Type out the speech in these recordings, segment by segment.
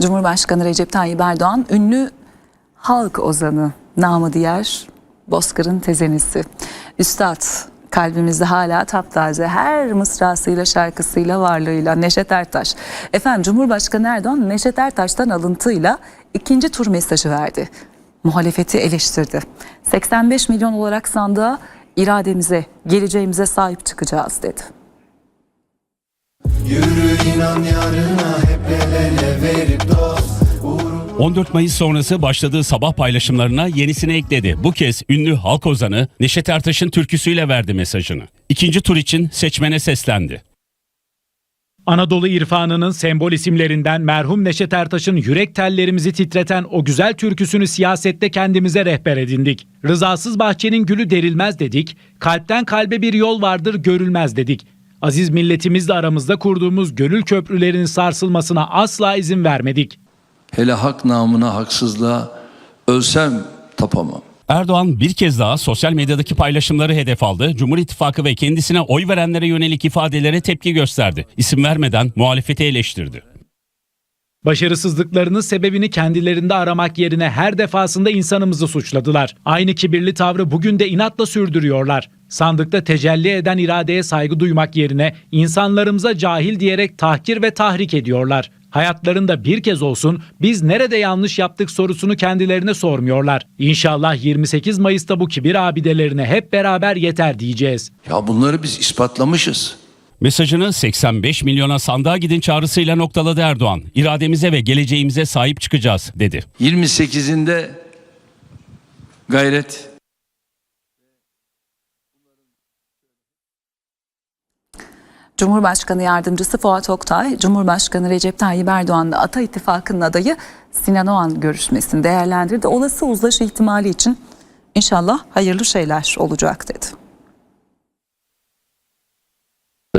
Cumhurbaşkanı Recep Tayyip Erdoğan ünlü halk ozanı namı diğer Bozkır'ın tezenisi. Üstad kalbimizde hala taptaze her mısrasıyla şarkısıyla varlığıyla Neşet Ertaş. Efendim Cumhurbaşkanı Erdoğan Neşet Ertaş'tan alıntıyla ikinci tur mesajı verdi. Muhalefeti eleştirdi. 85 milyon olarak sandığa irademize, geleceğimize sahip çıkacağız dedi. Yürü inan yarına hep el ele verip dost 14 Mayıs sonrası başladığı sabah paylaşımlarına yenisini ekledi. Bu kez ünlü halk ozanı Neşet Ertaş'ın türküsüyle verdi mesajını. İkinci tur için seçmene seslendi. Anadolu irfanının sembol isimlerinden merhum Neşet Ertaş'ın yürek tellerimizi titreten o güzel türküsünü siyasette kendimize rehber edindik. Rızasız bahçenin gülü derilmez dedik, kalpten kalbe bir yol vardır görülmez dedik. Aziz milletimizle aramızda kurduğumuz gönül köprülerinin sarsılmasına asla izin vermedik. Hele hak namına haksızlığa ölsem tapamam. Erdoğan bir kez daha sosyal medyadaki paylaşımları hedef aldı. Cumhur İttifakı ve kendisine oy verenlere yönelik ifadelere tepki gösterdi. İsim vermeden muhalefeti eleştirdi. Başarısızlıklarının sebebini kendilerinde aramak yerine her defasında insanımızı suçladılar. Aynı kibirli tavrı bugün de inatla sürdürüyorlar. Sandıkta tecelli eden iradeye saygı duymak yerine insanlarımıza cahil diyerek tahkir ve tahrik ediyorlar. Hayatlarında bir kez olsun biz nerede yanlış yaptık sorusunu kendilerine sormuyorlar. İnşallah 28 Mayıs'ta bu kibir abidelerine hep beraber yeter diyeceğiz. Ya bunları biz ispatlamışız. Mesajını 85 milyona sandığa gidin çağrısıyla noktaladı Erdoğan. İrademize ve geleceğimize sahip çıkacağız dedi. 28'inde gayret Cumhurbaşkanı Yardımcısı Fuat Oktay, Cumhurbaşkanı Recep Tayyip Erdoğan'la Ata İttifakı'nın adayı Sinan Oğan görüşmesini değerlendirdi. Olası uzlaşı ihtimali için inşallah hayırlı şeyler olacak dedi.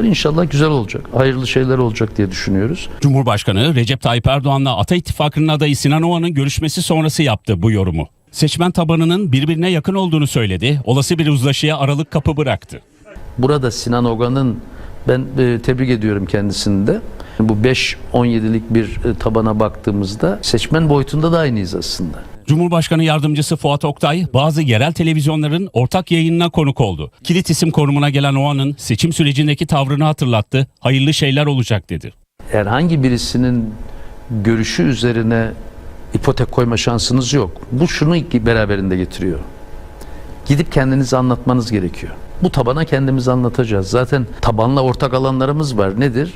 İnşallah güzel olacak, hayırlı şeyler olacak diye düşünüyoruz. Cumhurbaşkanı Recep Tayyip Erdoğan'la Ata İttifakı'nın adayı Sinan Oğan'ın görüşmesi sonrası yaptı bu yorumu. Seçmen tabanının birbirine yakın olduğunu söyledi. Olası bir uzlaşıya aralık kapı bıraktı. Burada Sinan Ogan'ın ben e, tebrik ediyorum kendisini de. Bu 5-17'lik bir e, tabana baktığımızda seçmen boyutunda da aynıyız aslında. Cumhurbaşkanı Yardımcısı Fuat Oktay bazı yerel televizyonların ortak yayınına konuk oldu. Kilit isim konumuna gelen Oğan'ın seçim sürecindeki tavrını hatırlattı. Hayırlı şeyler olacak dedi. Herhangi birisinin görüşü üzerine ipotek koyma şansınız yok. Bu şunu beraberinde getiriyor. Gidip kendinizi anlatmanız gerekiyor. Bu tabana kendimizi anlatacağız. Zaten tabanla ortak alanlarımız var. Nedir?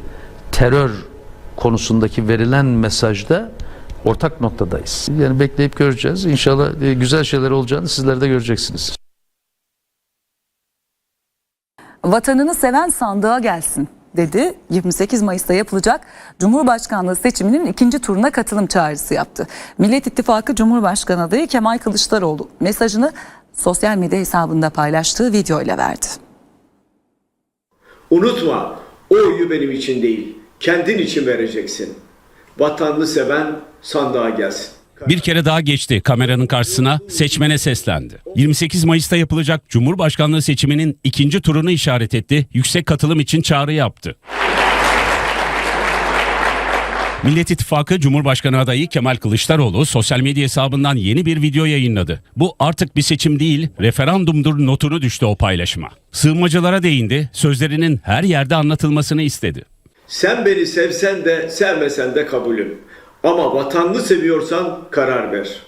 Terör konusundaki verilen mesajda ortak noktadayız. Yani bekleyip göreceğiz. İnşallah e, güzel şeyler olacağını sizler de göreceksiniz. Vatanını seven sandığa gelsin dedi. 28 Mayıs'ta yapılacak Cumhurbaşkanlığı seçiminin ikinci turuna katılım çağrısı yaptı. Millet İttifakı Cumhurbaşkanı adayı Kemal Kılıçdaroğlu mesajını sosyal medya hesabında paylaştığı video ile verdi. Unutma, o oyu benim için değil, kendin için vereceksin. Vatanını seven sandığa gelsin. Bir kere daha geçti kameranın karşısına seçmene seslendi. 28 Mayıs'ta yapılacak Cumhurbaşkanlığı seçiminin ikinci turunu işaret etti. Yüksek katılım için çağrı yaptı. Millet İttifakı Cumhurbaşkanı adayı Kemal Kılıçdaroğlu sosyal medya hesabından yeni bir video yayınladı. Bu artık bir seçim değil, referandumdur notunu düştü o paylaşıma. Sığınmacılara değindi, sözlerinin her yerde anlatılmasını istedi. Sen beni sevsen de sevmesen de kabulüm. Ama vatanını seviyorsan karar ver.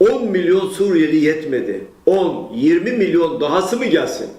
10 milyon Suriyeli yetmedi. 10, 20 milyon dahası mı gelsin?